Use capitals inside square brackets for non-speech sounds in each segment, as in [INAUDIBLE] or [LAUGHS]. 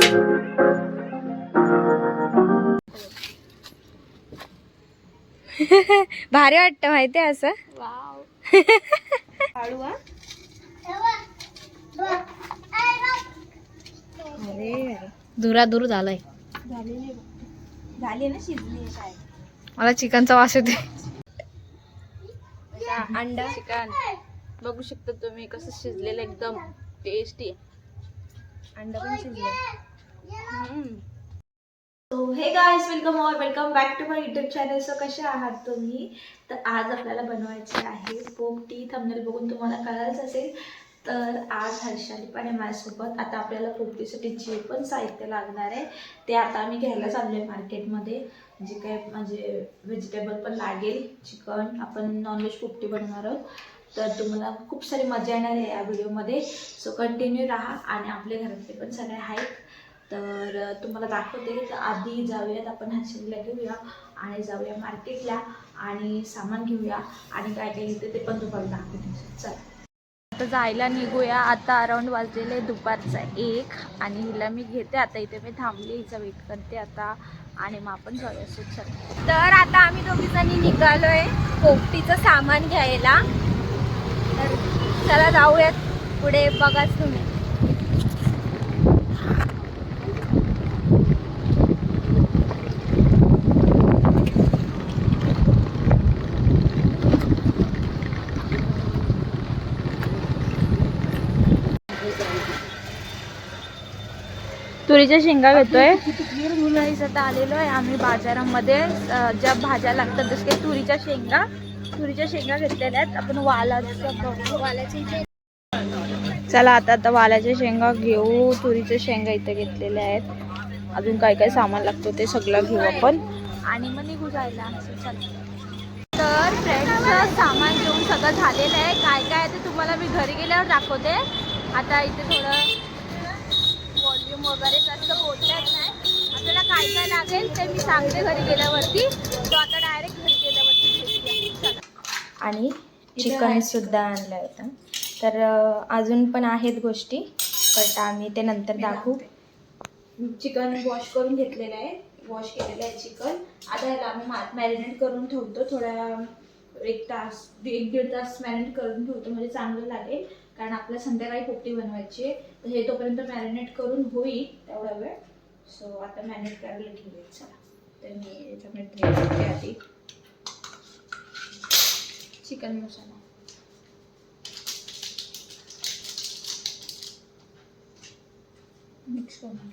[LAUGHS] भारी वाटतं माहितीये असं? [LAUGHS] अरे दुरादूर झालाय. झाली ना शिजली काय मला चिकनचा वास येते अंडा चिकन. बघू शकता तुम्ही कसं शिजलेलं एकदम टेस्टी अंडा पण शिजलं हे guys welcome or welcome back to my YouTube channel so कसे आहात तुम्ही? तर आज आपल्याला बनवायचे आहे पोपटी थंबनेल बघून तुम्हाला कळालंच असेल. तर आज हर्षाली पण आहे माझ्यासोबत. आता आपल्याला पोपटीसाठी जे पण साहित्य लागणार आहे ते आता आम्ही घ्यायला चाललो आहे मार्केटमध्ये. जे काय म्हणजे व्हेजिटेबल पण लागेल चिकन आपण नॉनव्हेज पोपटी बनवणार आहोत. तर तुम्हाला खूप सारी मजा येणार आहे या व्हिडिओमध्ये सो कंटिन्यू राहा आणि आपल्या घरातले पण सगळे आहेत तर तुम्हाला दाखवते आधी जाऊयात आपण हर्षलीला घेऊया आणि जाऊया मार्केटला आणि सामान घेऊया आणि काय काय घेते ते पण तुम्हाला दाखवते. चला. आता जायला निघूया. आता अराऊंड वाजलेले दुपारचा एक आणि हिला मी घेते. आता इथे मी थांबली हिचा वेट करते आता आणि मग आपण जाऊया. सुचल तर आता आम्ही दोघी जणी निघालोय पोपटीचं सामान घ्यायला. तर चला जाऊयात पुढे. बघाच तुम्ही. तुरीच्या शेंगा घेतोय. आता आलेलो आहे आम्ही बाजारामध्ये. ज्या भाज्या लागतात जसं काही तुरीच्या शेंगा. तुरीच्या शेंगा घेतलेल्या आहेत. आपण वालाचं बघू. वालाचे चला आता आता वालाच्या शेंगा घेऊ. तुरीच्या शेंगा इथे घेतलेल्या आहेत. अजून काय काय सामान लागतं ते सगळं घेऊ आपण. आणि मग निघू जायला. तर फ्रेंड्स सामान घेऊन सगळं झालेलं आहे. काय काय आहे ते तुम्हाला मी घरी गेल्यावर दाखवते. आता इथे थोडं वगैरे जास्त बोलता येत नाही. आपल्याला काय काय लागेल ते मी सांगते घरी गेल्यावरती. तो आता डायरेक्ट घरी गेल्यावरती. आणि चिकन सुद्धा आणलं होतं तर अजून पण आहेत गोष्टी बट आम्ही ते नंतर दाखवू. चिकन वॉश करून घेतलेलं आहे. वॉश केलेलं आहे चिकन. आता ह्याला आम्ही मॅरिनेट करून ठेवतो. थोड्या एक तास एक दीड तास मॅरिनेट करून ठेवतो. म्हणजे चांगलं लागेल. कारण आपल्याला संध्याकाळी पोपटी बनवायची आहे. तर हे तोपर्यंत मॅरिनेट करून होईल तेवढा वेळ. सो आता मॅरिनेट करायला घेऊया. चला. तर मी याच्यामध्ये आधी. चिकन मसाला मिक्स करून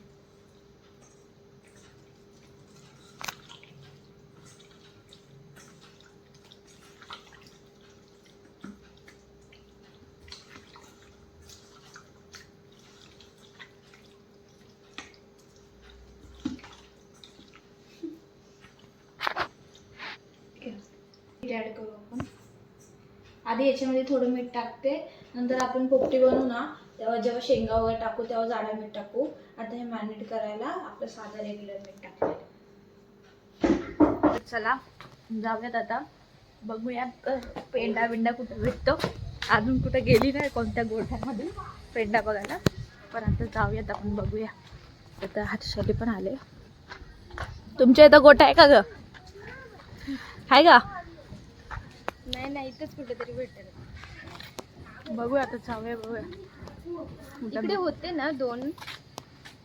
ॲड करू आपण आधी याच्यामध्ये थोडं मीठ टाकते. नंतर आपण पोपटी बनवू ना तेव्हा जेव्हा शेंगा वगैरे टाकू तेव्हा जाडा मीठ टाकू. आता हे मॅरिनेट करायला आपलं साधं रेग्युलर मीठ टाकते. चला जाऊयात आता. बघूयात पेंडा बिंडा कुठं भेटतो. अजून कुठं गेली नाही कोणत्या गोठ्यामध्ये पेंडा बघायला. पण आता जाऊयात आपण बघूया. आता हर्षाली पण आले. तुमच्या इथं गोठा आहे का ग? आहे का? नाही नाही इथंच कुठेतरी भेटेल. बघूया आता जाऊया बघूया. इकडे होते ना दोन.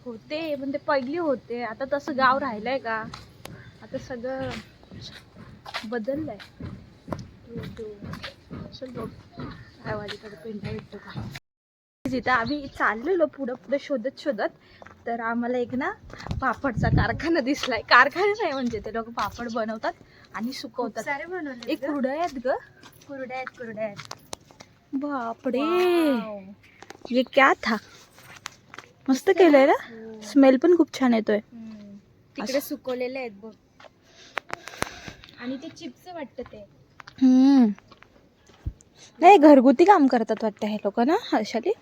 होते पण ते पहिली होते. आता तसं गाव राहिलंय का? आता सगळं बदललंय. चल बघ काय भेटतो का? जिथं आम्ही चाललेलो पुढं पुढे शोधत शोधत तर आम्हाला एक ना पापडचा कारखाना दिसलाय. कारखाना नाही म्हणजे ते लोक पापड बनवतात. आणि सुकवतात. सारे बनवले एक कुरडया आहेत ग. कुरड्या आहेत कुरड्या आहेत. बापडे. ये क्या था. मस्त केलंय ना? हो. स्मेल पण खूप छान येतोय. तिकडे सुकवलेले आहेत बघ. आणि ते चिप्स वाटतं ते. हम्म. नाही घरगुती काम करतात वाटतं हे लोक ना हर्षाली?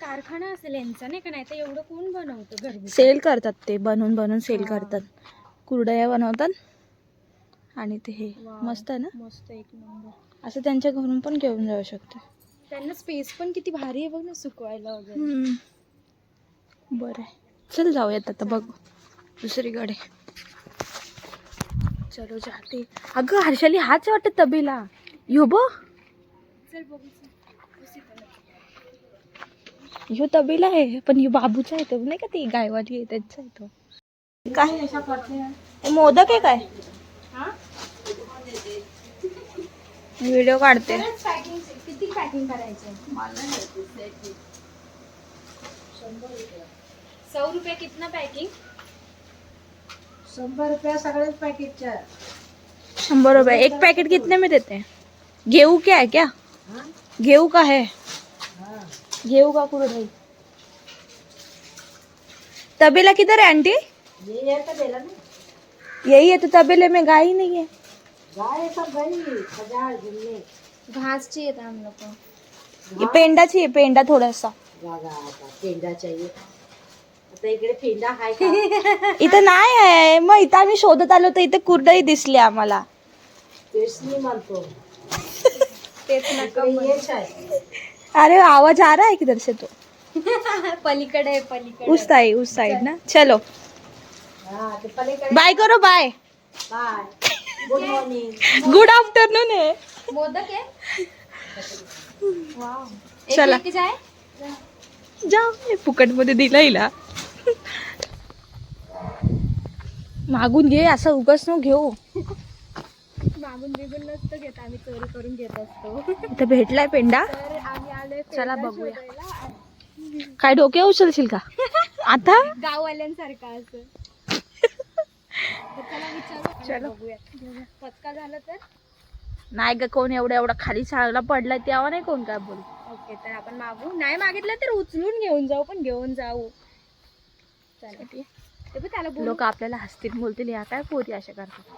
कारखाना असेल यांचा नाही का? नाही तर एवढं कोण बनवतं घरगुती? सेल करतात ते बनवून बनवून सेल हा. करतात. कुरडया बनवतात. आणि ते हे. मस्त आहे ना? मस्त एक नंबर असं त्यांच्या घरून पण घेऊन जाऊ शकते. त्यांना स्पेस पण किती भारी आहे बघ ना सुकवायला वगैरे. बरं आहे. चल जाऊयात आता बघ. दुसरीकडे. चलो जाते. अगं हर्षाली हाच वाटत तबेला. यो बो. ह्यो तबेला आहे पण ह्यो बाबूचा आहे तो. नाही का ती गायवाली आहे त्यांचा आहे तो. काय? मोदक आहे काय? व्हिडिओ काढते. किती पॅकिंग करायचं सौ रुपये कितना पैकिंग शंभर रुपया पॅकेटच्या शंबर रुपए एक पैकेट कितने में देते? हैं गेहूँ क्या है क्या? गेहूँ का है? गेहूँ का कुरडई तबेला किधर है आंटी? ये है तो बेला ना यही है तो तबेले में गाय ही नहीं है. गाय सब गई बाजार घूमने घास चाहिए था हम लोग को ये पेंडा चाहिए पेंडा थोड़ा सा जागा आता पेंडा चाहिए आता इकडे पेंडा हाय का? [LAUGHS] इथं नाही आहे. मग इथं आम्ही शोधत आलो तर इथं कुरडई दिसली आम्हाला. तेच नाही म्हणतो. तेच नका इकडे हेच आहे. अरे आवाज आ रहा है किधर से तो? [LAUGHS] पलीकडे आहे, पलीकडे. उस साइड उस साइड ना. चलो. हा ते पलीकडे बाय करो bye. Bye. Good morning good afternoon है। मोदक आहे चला. हे फुकटमध्ये दिलं हिला। मागून घे असं उगाच न घेऊ। मागून बिगून नसतं घेत आम्ही चोरी करून घेत असतो. इथं भेटलाय पेंडा। आम्ही आलोय चला बघूया. काय डोक्या उचलशील का? आता? गाववाल्यांसारखं असं. चला. झालं तर? नाही ग कोण एवढा एवढा खाली चांगला पडलाय तेव्हा नाही कोण काय बोल. ओके तर आपण मागू. नाही मागितलं तर उचलून घेऊन जाऊ पण घेऊन जाऊ. चला. ते पण त्याला बोलू. लोक आपल्याला हसतील बोलतील या काय पोरी अशा करतात?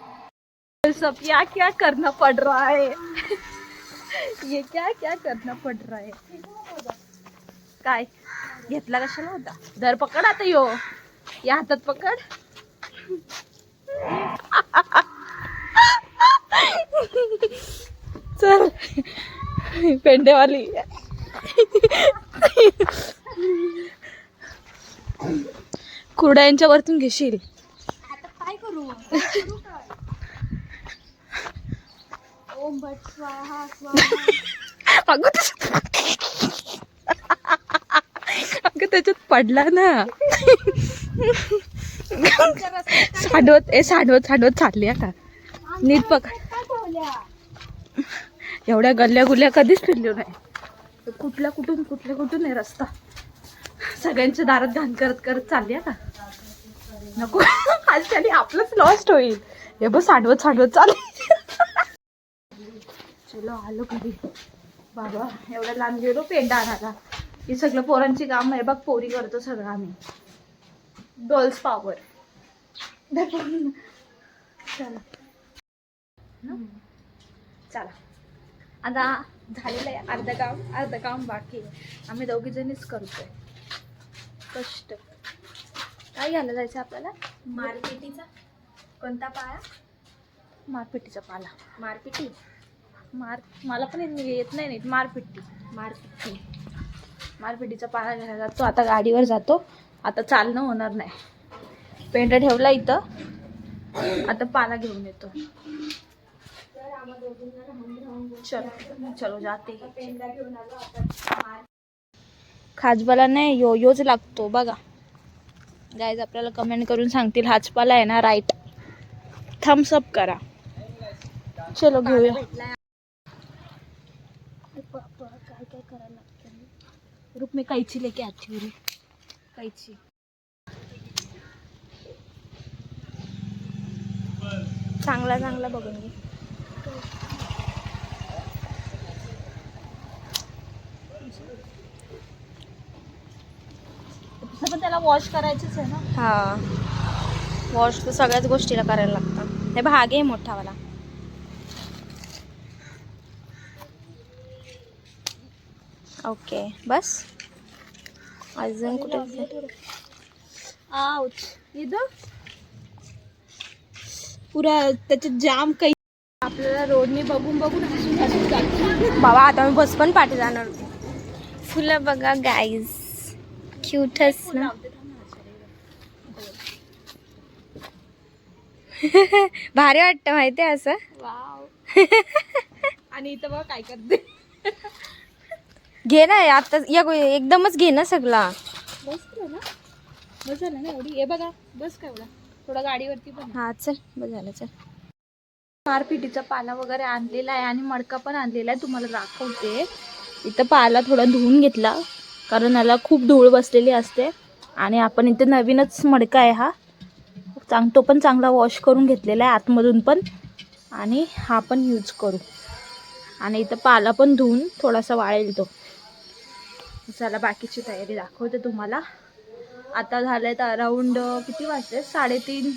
सब या क्या करना पड रहा है ये क्या क्या करना पड रहा है काय? घेतला कशाला होता? धर पकड आता यो. या हातात पकड. चल. पेंडेवाली. कुरड्यांच्या वरतून घेशील. आता काय करू? त्याच्यात अगं त्याच्यात पडला ना. साडवत ए साडवत साडवत चालली आता. नीट पकड एवढ्या गल्ल्या गुल्ल्या कधीच फिरलो नाही. कुठल्या कुठून कुठल्या कुठून आहे रस्ता? सगळ्यांच्या दारात घाण करत करत चालली आता. नको. आज त्याने आपलंच लॉस्ट होईल. हे बघ साडवत साडवत चालली. चलो आलो घरी. बाबा एवढ्या लांब गेलो पेंडा आणायला. हे सगळं पोरांची काम आहे. बघ पोरी करतो सगळं आम्ही. Girls power. चला? चला. आता झालेलं आहे अर्ध काम अर्ध काम बाकी आहे. आम्ही दोघी जणीच करतोय. कष्ट. काय घ्यायला जायचं आपल्याला? मारपिटीचा? कोणता पाया? मारपिटीचा पाला. मारपिटी? मार मला पण येत- येत नाही नीट मारपिटी. मारपिटी. मारपिटीचा पाला घ्यायला जातो. आता गाडीवर जातो. आता चालणं होणार नाही. पेंडा ठेवला इथं. आता पाला घेऊन येतो. चलो चलो जाते. खाजपाला नाही यो योच लागतो बघा. गायज आपल्याला कमेंट करून सांगतील हाचपाला आहे ना राईट थम्सअप करा. चलो घेऊया. काय काय करायला लागतं? मी कैची लेके आती हूँ कैची चांगला चांगला बघून घे. पण त्याला वॉश करायचंच आहे ना? हा. वॉश तर सगळ्याच गोष्टीला करायला लागतं. हे भाग आहे मोठावाला. ओके बस. अजून कुठे? आउच इथं? पुरा त्याच्यात जाम काही आपल्याला रोडने बघून बघून बाबा आता मी बस पण पाठी जाणार फुलं बघा गाईज क्यूटच [LAUGHS] भारी वाटतं माहिती आहे असं [LAUGHS] आणि इथं बघा काय करते. घे ना आता एक- एकदमच घे ना सगळा. बस केलं ना. बस झालं ना एवढी? हे बघा बस का एवढा? थोडा गाडीवरती पण हा चल बस झालं चल. मारपिटीचा पाला वगैरे आणलेला आहे आणि मडका पण आणलेला आहे तुम्हाला दाखवते. इथं पाला थोडा धुवून घेतला कारण याला खूप धूळ बसलेली असते. आणि आपण इथे नवीनच मडका आहे हा. चांग तो पण चांगला वॉश करून घेतलेला आहे आतमधून पण. आणि हा पण यूज करू. आणि इथं पाला पण धुवून थोडासा वाळेल तो. चला बाकीची तयारी दाखवते तुम्हाला. आता झालेत अराऊंड किती वाजले साडेतीन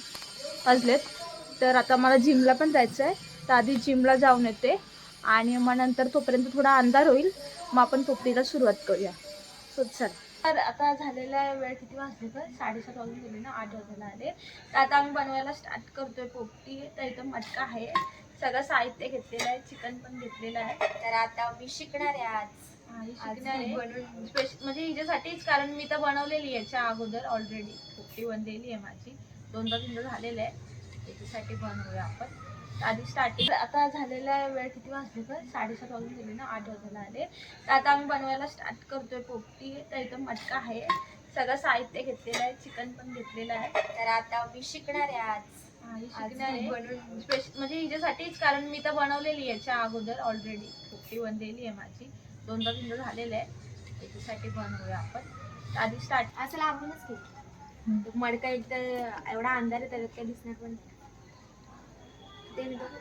वाजलेत. तर आता मला जिमला पण जायचं आहे तर आधी जिमला जाऊन येते. आणि मग नंतर तोपर्यंत थोडा अंधार होईल. मग आपण पोपटीला सुरुवात करूया. सो चल. तर आता झालेला आहे वेळ किती वाजले तर साडेसात वाजून गेले ना आठ वाजायला आले. तर आता आम्ही बनवायला स्टार्ट करतोय पोपटी. तर इथं मटका आहे. सगळं साहित्य घेतलेलं आहे. चिकन पण घेतलेलं आहे. तर आता मी शिकणार आहे आज. बनवून स्पेशल म्हणजे हिच्यासाठीच कारण मी तर बनवलेली आहे याच्या अगोदर ऑलरेडी पोपटी बनलेली आहे माझी. दोनदा तीनदा झालेलं आहे याच्यासाठी बनवूया आपण. आधी स्टार्टिंग आता झालेला वेळ किती वाजले तर साडेसात वाजून गेले ना आठ वाजायला आले. तर आता आम्ही बनवायला स्टार्ट करतोय पोपटी. तर इथं मटका आहे. सगळं साहित्य घेतलेलं आहे. चिकन पण घेतलेलं आहे. तर आता मी शिकणार आहे आज. बनवून स्पेशल म्हणजे हिच्यासाठीच कारण मी तर बनवलेली आहे याच्या अगोदर ऑलरेडी पोपटी बनलेली आहे माझी. दोनदा तीनदा झालेलं आहे. याच्यासाठी बनवूया आपण. तर आधी स्टार्ट असं लांबूनच घे मडका एकदा एवढा अंधार आहे त्याच्यात काही दिसणार पण. ते मी बघू.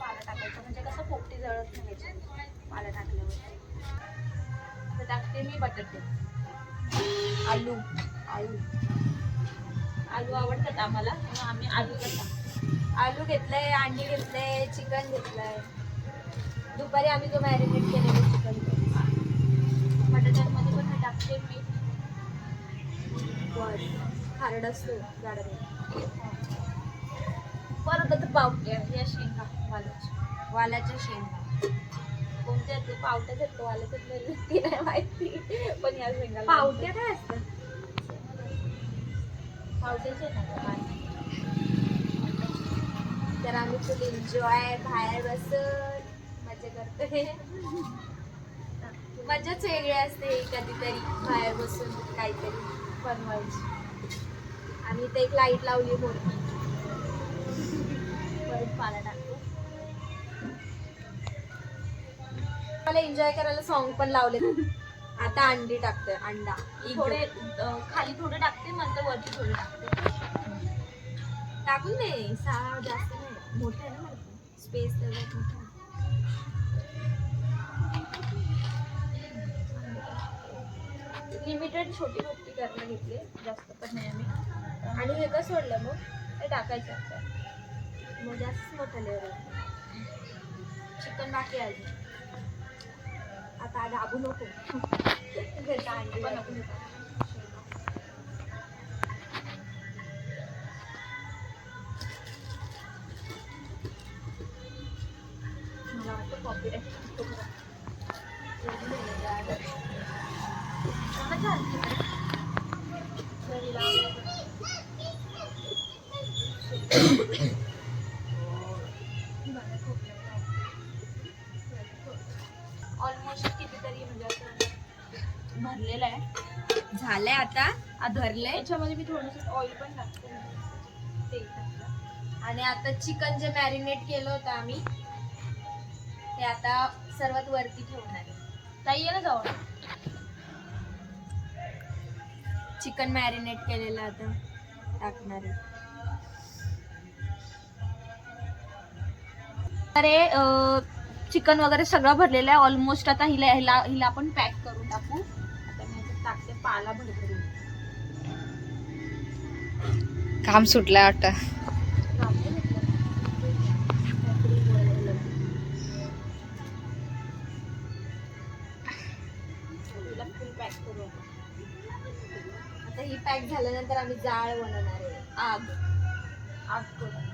पाला टाकायचा. म्हणजे कसं पोपटी जळत नाही पाला टाकल्यावर. तर टाकते मी बटाटे. आलू. आलू. आलू आवडतात आम्हाला. आम्ही आलू टाकतो आलू घेतलंय अंडी घेतलंय चिकन घेतलंय. दुपारी आम्ही जो मॅरिनेट केलेलं चिकन बटाट्यांमध्ये पण हे टाकते मी. खारड असतो जाडा परत आता पावटे या शेंगा वालाच्या वालाच्या शेंगा. कोणत्या ते? पावट्याच आहेत वालाच्यात ती नाही माहिती. पण या शेंगा पावट्या काय असतं पावट्याचे नाही तर आम्ही फुल एन्जॉय बाहेर बसून मजा करतोय. मजाच वेगळी असते कधीतरी बाहेर बसून काहीतरी बनवायची. आणि इथे एक लाइट लावली मोठी परत पाला टाकतो. मला एन्जॉय करायला सॉन्ग पण लावले आता अंडी टाकतोय अंडा. थोडे खाली थोडे टाकते नंतर वरती थोडे टाकते. टाकून दे सहा जास्त मोठं आहे ना स्पेस त्याच्यात मोठा. लिमिटेड छोटी मोठी करायला घेतली जास्त पण नाही आम्ही. आणि हे का सोडलं मग? ते टाकायचं आता. मग जास्त मोठं लेअर चिकन बाकी आहे आता दाबू नको. [LAUGHS] घरचं अंडी पण नको. ऑलमोस्ट कितीतरी म्हणजे असं भरलेलं आहे. झालंय आता. धरलंय याच्यामध्ये मी थोडंसं ऑइल पण टाकते. तेल टाकलं आणि आता चिकन जे मॅरिनेट केलं होतं आम्ही ते आता सर्वात वरती ठेवणार आहे. ताई ये ना जाऊ. चिकन मॅरिनेट केलेलं आता टाकणार आहे. अरे चिकन वगैरे सगळं भरलेलं आहे. ऑलमोस्ट आता हिला हिला हिला आपण पॅक करून टाकू. आता मी टाकते पाला भरभरून काम सुटलं वाटतं. आता. ही पॅक झाल्यानंतर आम्ही जाळ बनवणार आहे. आग. आग करू.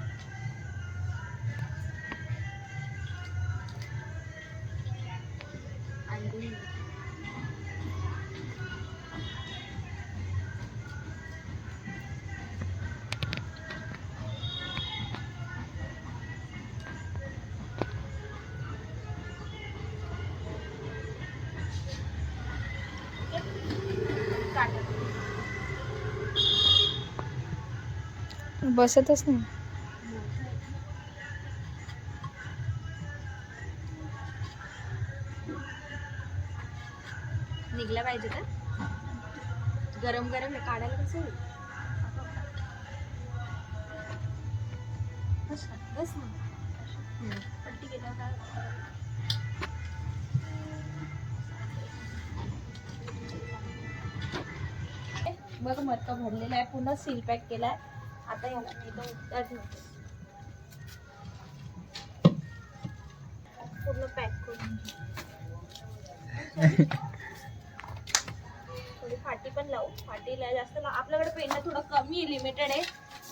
बसतच नाही निघला पाहिजे का गरम गरम आहे काढायला कसं होईल बस ना, बस ना. हम्म. पट्टी केल्यावर काय बघ मटका भरलेला आहे पुन्हा सील पॅक केला आहे आता याला मी इथं उत्तर ठेवते पूर्ण पॅक करून. थोडी फाटी पण लावू. फाटीला जास्त लाव. आपल्याकडे पेंडा थोडं कमी लिमिटेड आहे.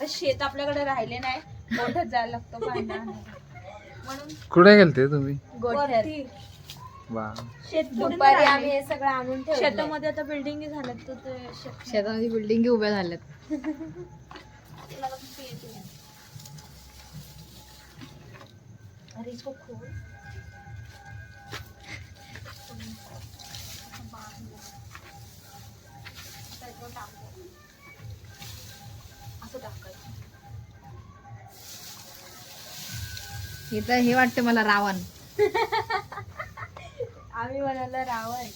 तर शेत आपल्याकडे राहिले नाही. मोठं जायला लागतं पांढरा म्हणून कुठे गेलते तुम्ही? गोठ्यात. शेत दुपारी आम्ही हे सगळं आणून ठेवलं शेतामध्ये आता बिल्डिंग झाल्यात तर ते शेतामध्ये बिल्डिंग उभ्या झाल्यात [LAUGHS] तुला कसं पियायची नाही. अरे इसको खोल असं टाकायचं हे तर हे वाटते मला रावण. आम्ही म्हणाला रावण.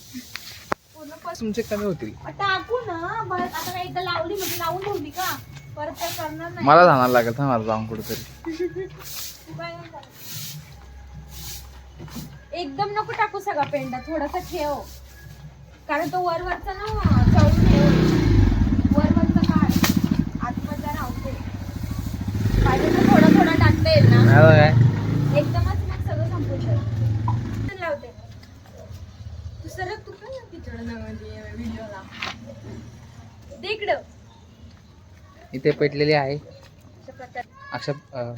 तुमचे कमी होतील टाकू ना. बरं आता काय एकदा लावली म्हणजे लावून ठेवली का? परत काय करणार नाही. मला जाणार लागेल थांब मला जाऊन कुठेतरी. [LAUGHS] एकदम नको टाकू सगळा पेंडा थोडासा ठेव. कारण तो वर वरचा ना चढून हे. वर वरचा काढ आतमधला राहते पाहिजे तर थोडा थोडा टाकता येईल ना. एकदमच मग सगळं संपून जाईल. लावते. तू सरक तू काय तिकडं व्हिडिओला. तिकडं इथे पेटलेली आहे. अशा प्रकारे अशा अं,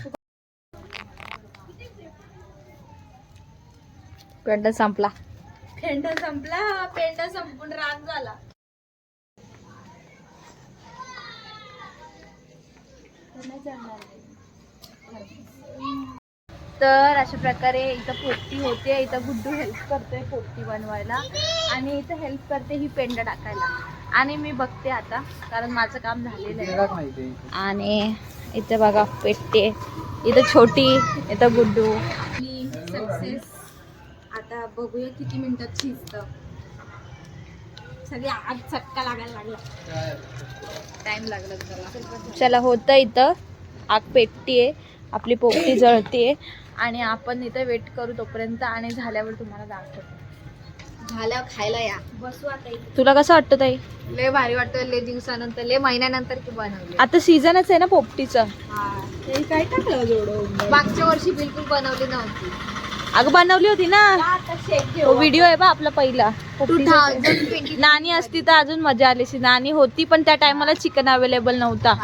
पेंडा संपला. पेंडा संपला पेंडा संपून राग झाला. तर अशा प्रकारे इथं पोपटी होते इथं गुड्डू हेल्प करतोय पोपटी बनवायला. आणि इथं हेल्प करते ही पेंडा टाकायला. आणि मी बघते आता कारण माझं काम झालेलं आहे. आणि इथं बघा पेटते इथं छोटी इथं गुड्डू. सक्सेस आता बघूया किती मिनिटात शिजतं. सगळी आग चटका लागायला लागला. टाइम लागला त्याला चला होतं इथं. आग पेटतीये आपली पोपटी जळतीये. आणि आपण इथं वेट करू तोपर्यंत आणि झाल्यावर तुम्हाला दाखवतो. झाल्या खायला या. बसू आता इथे. तुला कसं वाटतं ताई? लय भारी वाटतं लय दिवसानंतर लय महिन्यानंतर की बनवले. आता सीझनच आहे ना पोपटीचं. काय टाकलं जोडं? मागच्या वर्षी बिलकुल बनवली नव्हती. अगं बनवली होती ना. तो व्हिडिओ आहे बा आपला पहिला. नानी असती तर अजून मजा आली असती नानी होती पण त्या टायमाला चिकन अवेलेबल नव्हता.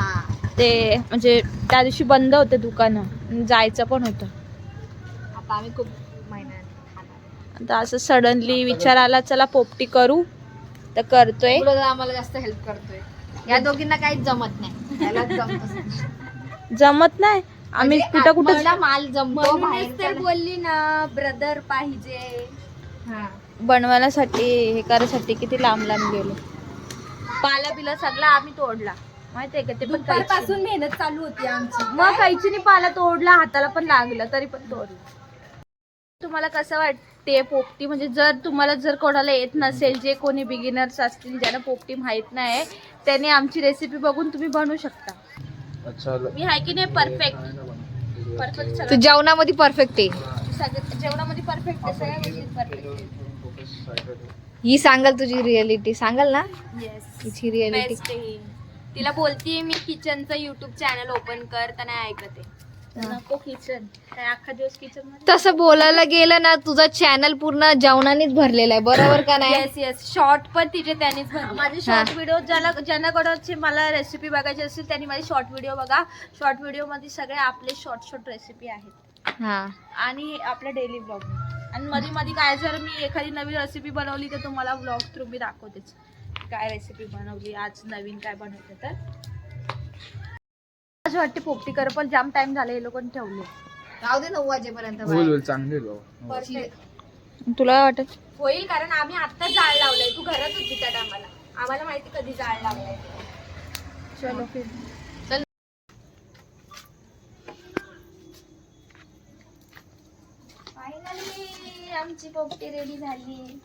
ते म्हणजे त्या दिवशी बंद होते दुकानं. जायचं पण होतं. आता आम्ही खूप महिन्यात खाणार. आता असं सडनली विचार आला चला पोपटी करू. तर करतोय. आम्हाला जास्त हेल्प करतोय. या दोघींना काहीच जमत नाही. जमत नाही? आम्ही कुठं कुठं माल जमतो तर बोलली ना ब्रदर पाहिजे. बनवण्यासाठी हे करायसाठी किती लांब लांब गेलो. पाला बिला सगळा आम्ही तोडला. माहितीये का? ते पण कैची. दुपारपासून मेहनत चालू होती आमची. मग कैचीने पाला तोडला हाताला पण लागलं तरी पण तोडलं. तुम्हाला कसं वाटते पोपटी म्हणजे जर तुम्हाला जर कोणाला येत नसेल जे कोणी बिगिनर्स असतील ज्यांना पोपटी माहीत नाही त्याने आमची रेसिपी बघून तुम्ही बनवू शकता. मी हाय की नाही परफेक्ट परफेक्ट तू सगळं जेवणामध्ये परफेक्ट आहे. सगळं जेवणामध्ये परफेक्ट आहे सगळ्या गोष्टीत परफेक्ट ही सांगाल तुझी रिअलिटी सांगाल ना? येस तिची रिअलिटी बेस्ट आहे. तिला बोलतीये मी किचनचं युट्यूब चॅनल ओपन कर तर नाही ऐकते नको किचन काय अख्खा दिवस किचनमध्ये? तसं बोलायला गेलं ना तुझा चॅनल पूर्ण जेवणानेच भरलेला आहे. बरोबर का नाही? येस येस शॉर्ट पण तिचे त्यानेच भरले. माझे शॉर्ट व्हिडिओ ज्याला ज्यांनाकडे मला रेसिपी बघायची असेल त्यांनी माझे शॉर्ट व्हिडिओ बघा. शॉर्ट व्हिडिओमध्ये सगळे आपले शॉर्ट शॉर्ट रेसिपी आहेत. हा. आणि आपल्या डेली ब्लॉग आणि मध्ये मध्ये काय जर मी एखादी नवीन रेसिपी बनवली तर तुम्हाला ब्लॉग थ्रू मी दाखवतेच. काय रेसिपी बनवली आज नवीन काय बनवते तर. असं वाटते पोपटी कर पण जाम टाइम झाले हे लोकांनी ठेवले. जाऊ दे नऊ वाजेपर्यंत चांगले तुला वाटत? होईल कारण आम्ही आता जाळ लावलंय. तू घरात होती त्या टायमाला आम्हाला माहिती कधी जाळ लावलंय. चलो फायनली आमची पोपटी रेडी झाली.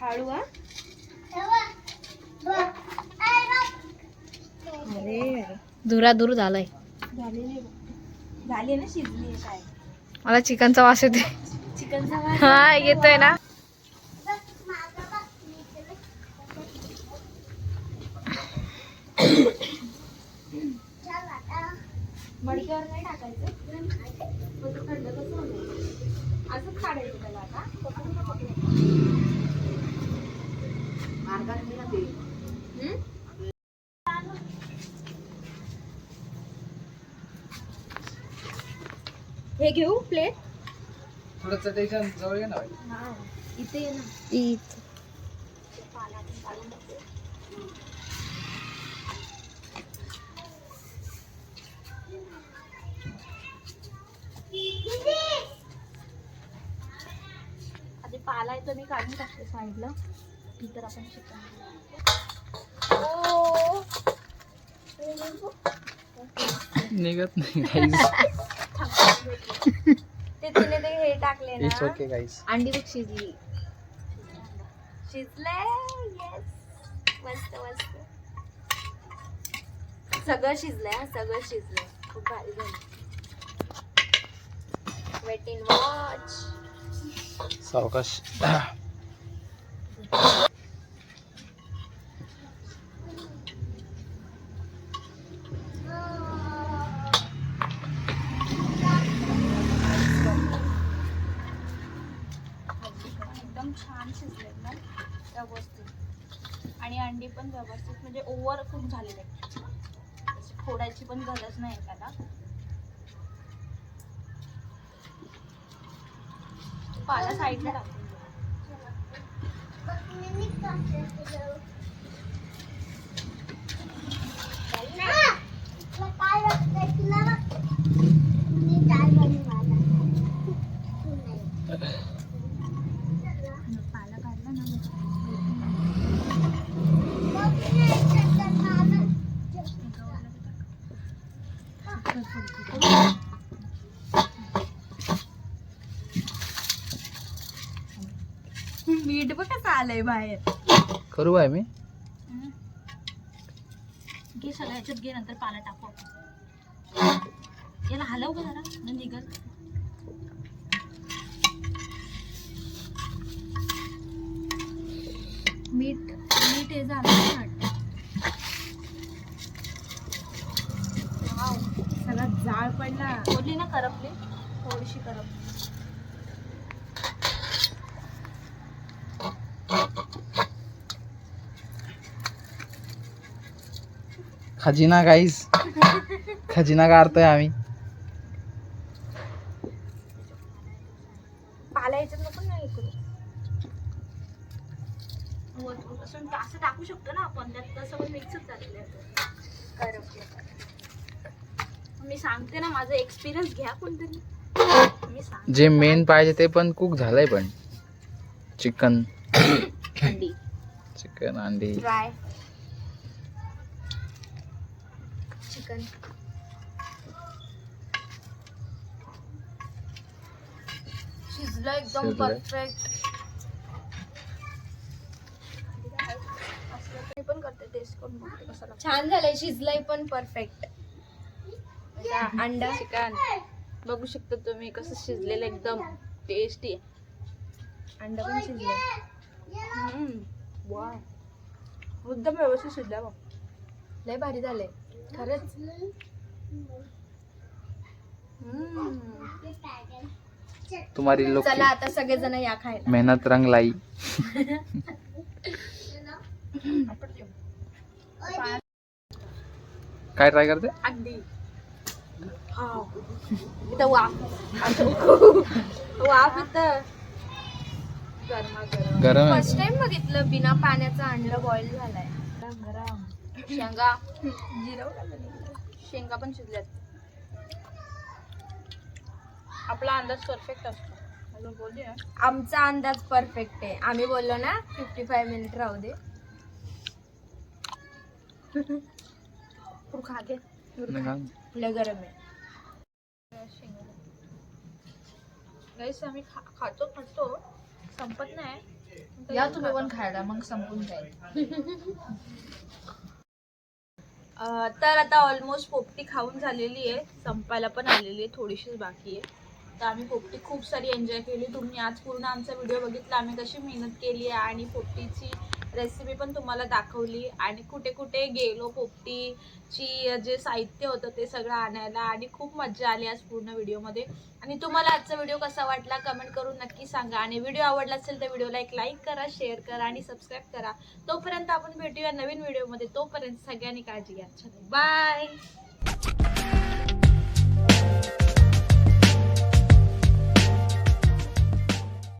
हळू हा. अरे अरे. धुरा दूर झालाय झालेली झाली ना शिजली काय? मला चिकनचा वास येते चिकनचा हा येतोय. ना. मडक्यावर नाही टाकायचं. मग ते थंड कसं होणार? असंच काढायचं त्याला आता पकडू नका पकडू. हम्म? हे घेऊ प्लेट थोडस त्याच्याजवळ ये ना बाई. इथे ये ना. आधी पाला आहे तर मी काढून टाकते साईडला नंतर आपण चिकन निघत नाही ते तिने ते हे टाकले इट्स ना ओके गाईज अंडी बघ शिजली. शिजले येस मस्त मस्त. सगळं शिजलंय हा सगळं शिजलंय. खूप भारी झालं. वेट इन वॉच सावकाश अंडी पण व्यवस्थित म्हणजे ओव्हर खूप झालेले आहेत. फोडायची पण गरज नाही त्याला पाला साईडला टाकून दे. पाला काढला ना मीठ बघ कसं आलंय बाहेर. करू आहे मी. घे सगळ्या ह्याच्यात घे नंतर पाला टाकू. याला हलव का जरा म्हणजे निघल मीठ मीठ हे झालं ना वाटतं. सगळा जाळ पडला. बोलली ना करपली? थोडीशी करपली. खजिना गाईज खजिना काढतोय आम्ही. पाला याच्यात नको नाही करू वर- असं असं टाकू शकतो ना आपण त्यात तसं पण मिक्सच झालेलं आहे. करपलं. मी सांगते ना माझा एक्सपिरियन्स घ्या कोणतरी. मी सांग जे मेन पाहिजे ते पण कुक झालंय पण. चिकन. [COUGHS] चिकन अंडी. चिकन शिजलं एकदम. परफेक्ट पण करते टेस्ट करून बघते छान झालंय. शिजलंय पण परफेक्ट अंडा. चिकन बघू शकता तुम्ही कसं शिजलेलं एकदम टेस्टी अंडा पण शिजलंय. वा एकदम व्यवस्थित शिजल्या बघ. लय भारी झालंय. खरंच. तुम्हारी लोक चला आता सगळेजण या खायला. मेहनत रंग लाई. काय ट्राय करते? इथं वाफ. असं वाफ इथं. गरमा गरम आहे. फर्स्ट टाइम बघितलं बिना पाण्याचा अंडा बॉईल झालाय. गरम. शेंगा. जिरव शेंगा पण शिजल्यात. आपला अंदाज परफेक्ट असतो. अजून बोलली ना आमचा अंदाज परफेक्ट आहे. आम्ही बोललो ना फिफ्टी फाय मिनिट राहू दे. तू खा गरम आहे. गाईस आम्ही खा खातो खातो. संपत नाही. या तुम्ही पण. खायला मग संपून जाईल. [LAUGHS] तर आता ऑलमोस्ट पोपटी खाऊन झालेली आहे. संपायला पण आलेली आहे. थोडीशीच बाकी आहे. तर आम्ही पोपटी खूप सारी एन्जॉय केली. तुम्ही आज पूर्ण आमचा व्हिडिओ बघितला. आम्ही कशी मेहनत केली आहे आणि पोपटीची रेसिपी पण तुम्हाला दाखवली आणि कुठे कुठे गेलो पोपटीची जे साहित्य होतं ते सगळं आणायला आणि खूप मजा आली आज पूर्ण व्हिडिओमध्ये. आणि तुम्हाला आजचा व्हिडिओ कसा वाटला कमेंट करून नक्की सांगा. आणि व्हिडिओ आवडला असेल तर व्हिडिओला एक लाईक करा शेअर करा आणि सबस्क्राईब करा. तोपर्यंत आपण भेटूया नवीन व्हिडिओमध्ये. तोपर्यंत सगळ्यांनी काळजी घ्या. बाय